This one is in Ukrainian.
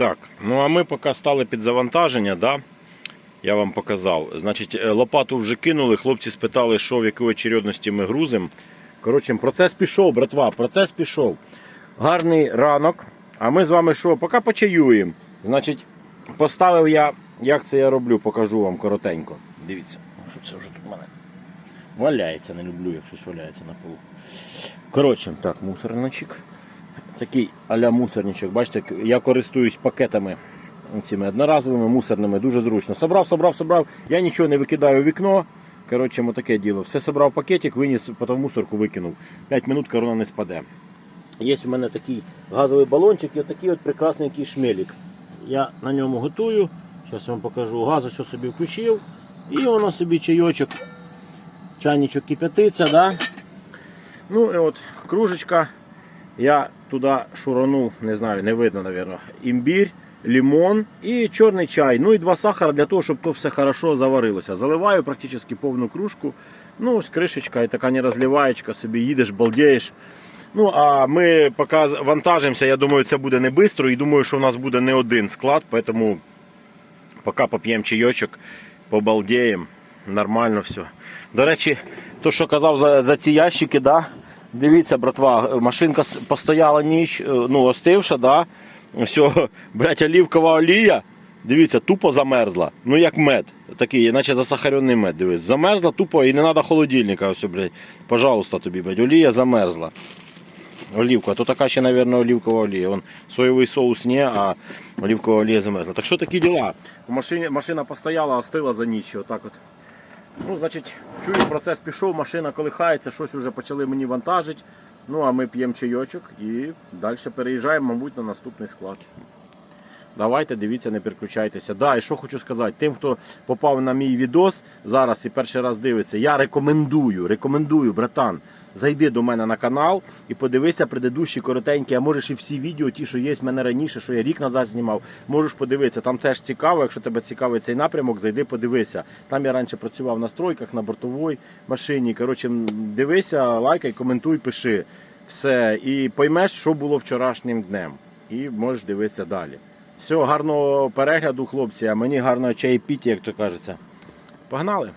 Так, ну а ми поки стали під завантаження, да? я вам показав. Значить, е, лопату вже кинули, хлопці спитали, що в якій очередності ми грузимо. Коротше, процес пішов, братва, процес пішов. Гарний ранок. А ми з вами що? Поки почаюємо. Значить, поставив я, як це я роблю, покажу вам коротенько. Дивіться, що це вже тут в мене валяється, не люблю, як щось валяється на полу. Коротше, так, мусорничок. Такий а-ля мусорничок. Бачите, я користуюсь пакетами цими одноразовими мусорними, дуже зручно. Собрав, собрав, собрав. Я нічого не викидаю в вікно. Коротше, таке діло. Все собрав пакетик, виніс, потім мусорку викинув. 5 минут корона не спаде. Є у мене такий газовий балончик і такий от прекрасненький шмелік. Я на ньому готую. Зараз вам покажу. Газ ось собі включив. І воно собі чайочок, чайничок кип'ятиться. Да? Ну і от кружечка. Я туди шуранув, не знаю, не видно, мабуть, імбір, лимон і чорний чай. Ну і два сахара для того, щоб то все хорошо заварилося. Заливаю практично повну кружку. Ну, ось кришечка і така не розливаєчка, собі їдеш, балдієш. Ну, а ми поки вантажимося, я думаю, це буде не швидко. І думаю, що у нас буде не один склад, тому поки поп'ємо чайочок, побалдіємо. Нормально все. До речі, то, що казав за, за ці ящики, да? Дивіться, братва, машинка постояла ніч, е, ну, остивша, да? все, блядь, олівкова олія. Дивіться, тупо замерзла. Ну як мед. Такий, наче засахарений мед. Дивись. Замерзла тупо і не треба холодильника. Ось, блядь. Пожалуйста тобі, блядь. Олія замерзла. Олівка, то така ще, мабуть, олівкова олія. Вон, соєвий соус не, а олівкова олія замерзла. Так що такі діла? В машині, машина постояла, остила за ніч. Отак от. Ну, значить, чую, процес пішов, машина колихається, щось вже почали мені вантажити. Ну, а ми п'ємо чайочок і далі переїжджаємо, мабуть, на наступний склад. Давайте, дивіться, не переключайтеся. Да, і що хочу сказати, тим, хто попав на мій відос зараз і перший раз дивиться, я рекомендую, рекомендую, братан, зайди до мене на канал і подивися предыдущі коротенькі, а можеш і всі відео, ті, що є в мене раніше, що я рік назад знімав, можеш подивитися. Там теж цікаво, якщо тебе цікавий цей напрямок, зайди, подивися. Там я раніше працював на стройках, на бортовій машині. Коротше, дивися, лайкай, коментуй, пиши. Все. І поймеш, що було вчорашнім днем. І можеш дивитися далі. Все, гарного перегляду, хлопці, а мені гарного чаєпіті, як то кажеться. Погнали!